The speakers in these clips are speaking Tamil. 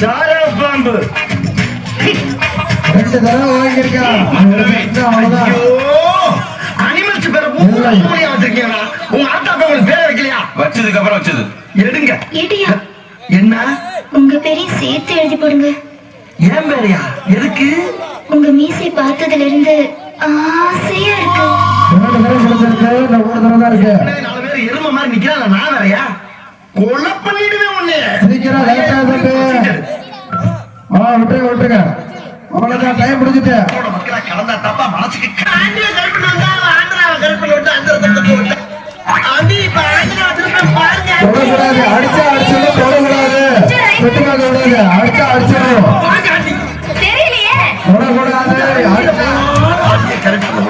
சார பாம்பு. ரெண்டு தடவை வாங்கியிருக்கான். அனிமல்ஸ் பேர மூணு வச்சிருக்கீங்களா உங்க ஆத்தா அப்பா உங்களுக்கு பேர் வைக்கலையா? வச்சதுக்கு அப்புறம் வச்சது. எடுங்க. என்ன? உங்க பேரையும் சேர்த்து எழுதி போடுங்க. ஏன் பேரையா? எதுக்கு? உங்க மீசை பார்த்ததுல இருந்து ஆசையா இருக்கு. ரெண்டு தடவை கொடுத்திருக்கு இந்த ஒரு தடவை தான் இருக்கு. நாலு பேர் எரும மாதிரி நிக்கிறாங்க நான் வேறையா? கொலை பண்ணிடுவேன் உன்னை. சீக்கிரம் லைட்டா ஆ விட்டுருங்க விட்டுருங்க. அவ்வளவுதான் டைம் முடிஞ்சுட்டு. மக்களா கலந்தா தப்பா மனசுக்கு காண்டிய கல்பனை வந்தா அவன் ஆந்திராவை கல்பனை விட்டு அந்த இடத்துல விட்டு அடி இப்ப ஆந்திராவை திரும்ப பாருங்க. தொடக்கூடாது அடிச்சா அடிச்சிடும் தொடக்கூடாது. விட்டுக்காத விடாது. அடிச்சா அடிச்சிடும் தொடக்கூடாது அடிச்சா ஆண்டிய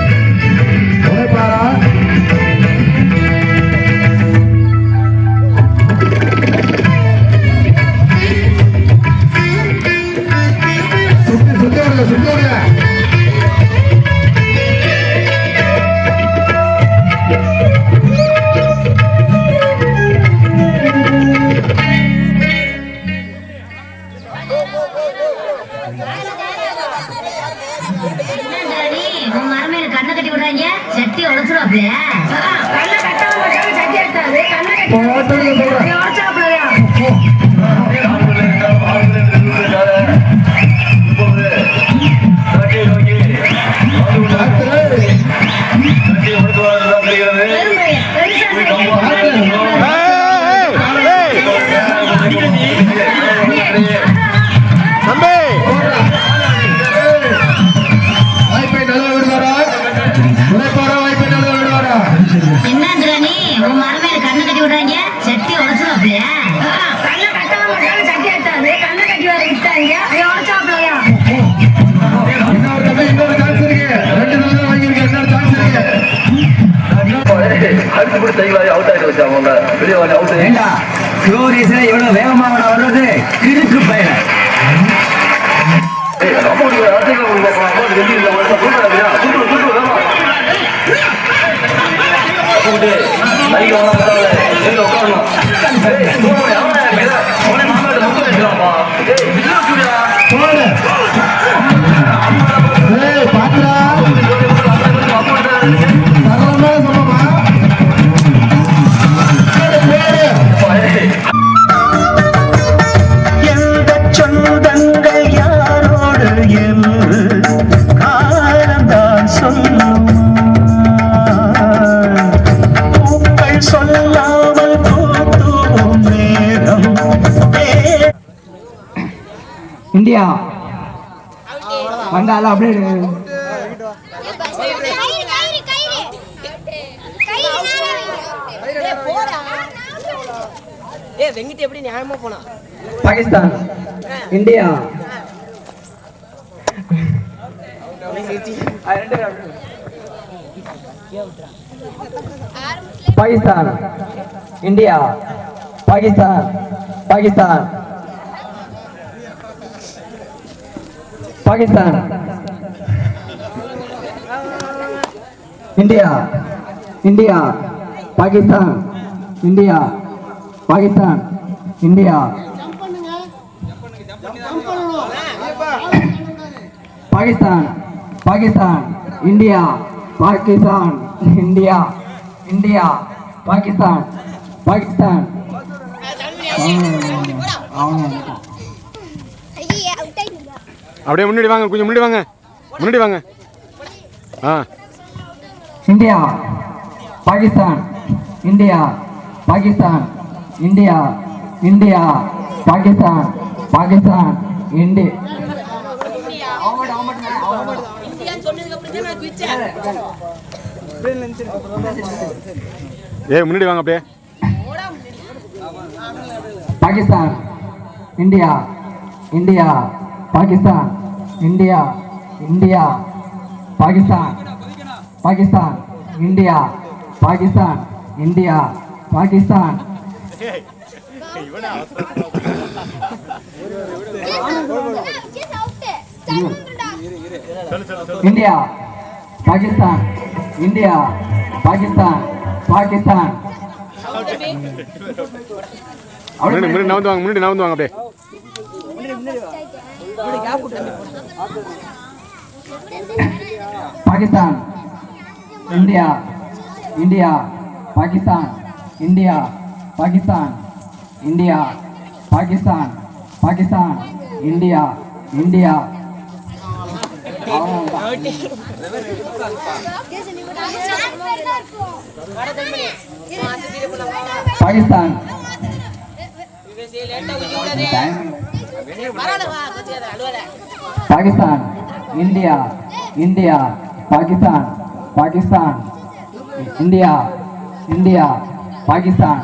Pode, meu இருக்கு ஏண்டா? சூரியசே இவ்வளவு வேகமா வர்றது? கிறுக்கு பையன் போடு வந்தாலும் அப்படியே ஏ எப்படி நியாயமா போனா Pakistan India. Pakistan India. Pakistan Pakistan. Pakistan. India India Pakistan. India Pakistan. India. Pakistan Pakistan. India Pakistan. India India Pakistan. Pakistan. அவன் அப்படியே முன்னாடி வாங்க கொஞ்சம் முன்னாடி வாங்க. முன்னாடி வாங்க. ஆ. India Pakistan India Pakistan India India Pakistan Pakistan India முன்னாடி வாங்க அப்படியே. Pakistan India India Pakistan India India Pakistan Pakistan India Pakistan India Pakistan. India Pakistan India Pakistan Pakistan. முன்னாடி நான் வந்து வாங்க முன்னாடி நவுந்து வாங்க அப்படியே. Pakistan India India Pakistan India Pakistan India Pakistan Pakistan India India. Pakistan. Pakistan India India Pakistan Pakistan India India Pakistan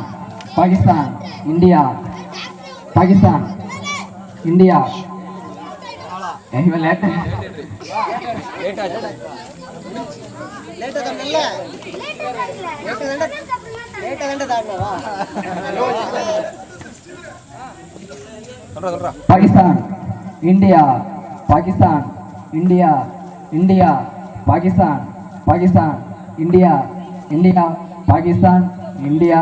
Pakistan India Pakistan India. Late லேட்டா தானல்ல லேட்டா தானே Tandava Pakistan India Pakistan India India Pakistan Pakistan India India Pakistan India.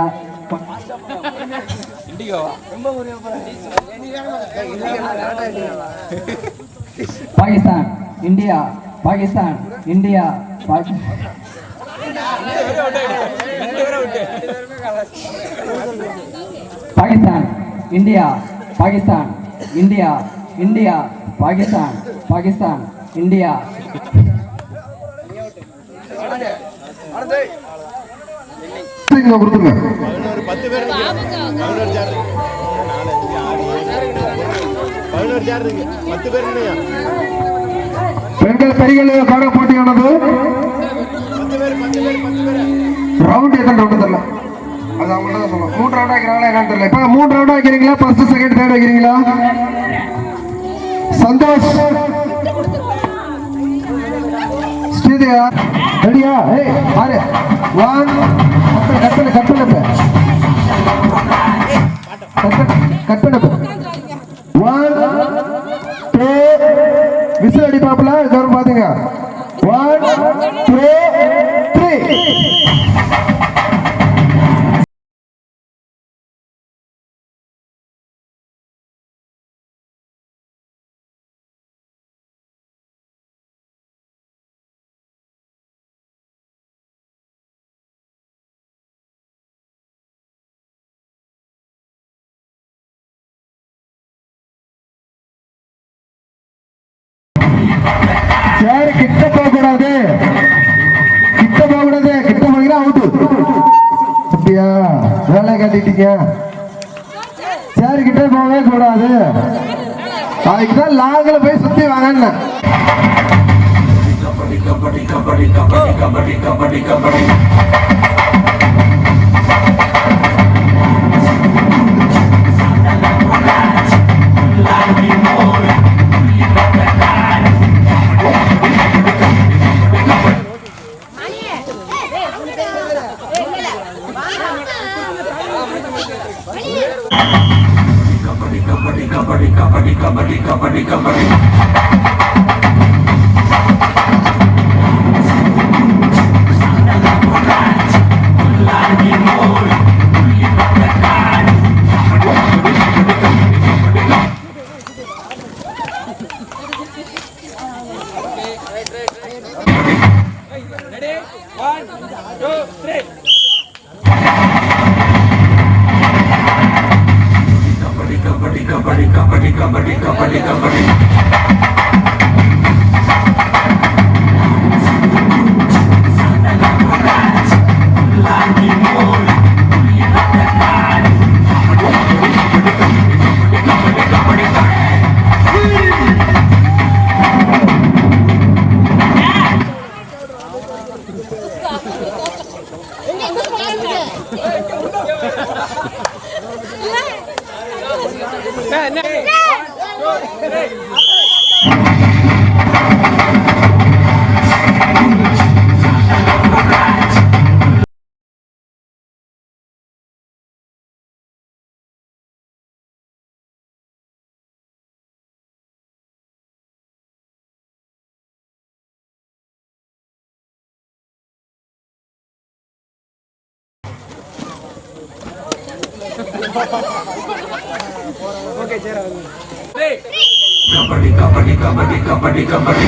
Pakistan India Pakistan India Baaghi- Pakistan India Pakistan India India Pakistan Pakistan India. கொடுத்துருங்க. பெண்கள் பெரியல் காட போட்டியானது. ரவுண்ட் எத்தனை ரவுண்ட் தெரியல அது அவங்க தான் சொல்லணும் மூணு ரவுண்ட் என்னன்னு தெரியல. மூணு round ஆக்கிறீங்களா? First second third Santosh. Sridaya ரெடியா? ஏய் பாரு. ஒன் மாட்டிட்டீங்க. சேர்கிட்டே போகவே கூடாது. அதுக்கு தான் லாங்கில் போய் சுற்றி வாங்கன்னு. Kabaddi kabaddi kabaddi kabaddi kabaddi kabaddi kabaddi. Kabadi kabadi kabadi kabadi kabadi kabadi kabadi Come on! Come on! Come on! kabaddi kabaddi okay Chera kabaddi kabaddi kabaddi kabaddi kabaddi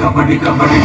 kabaddi kabaddi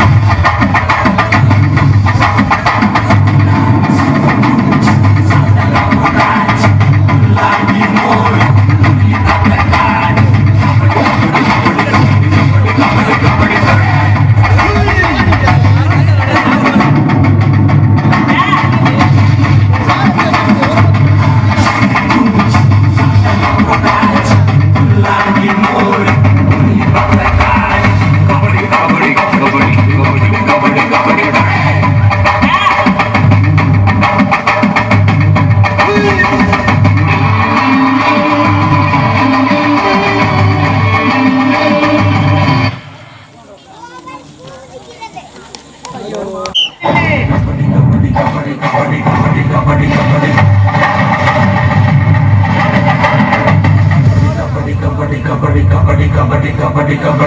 We come.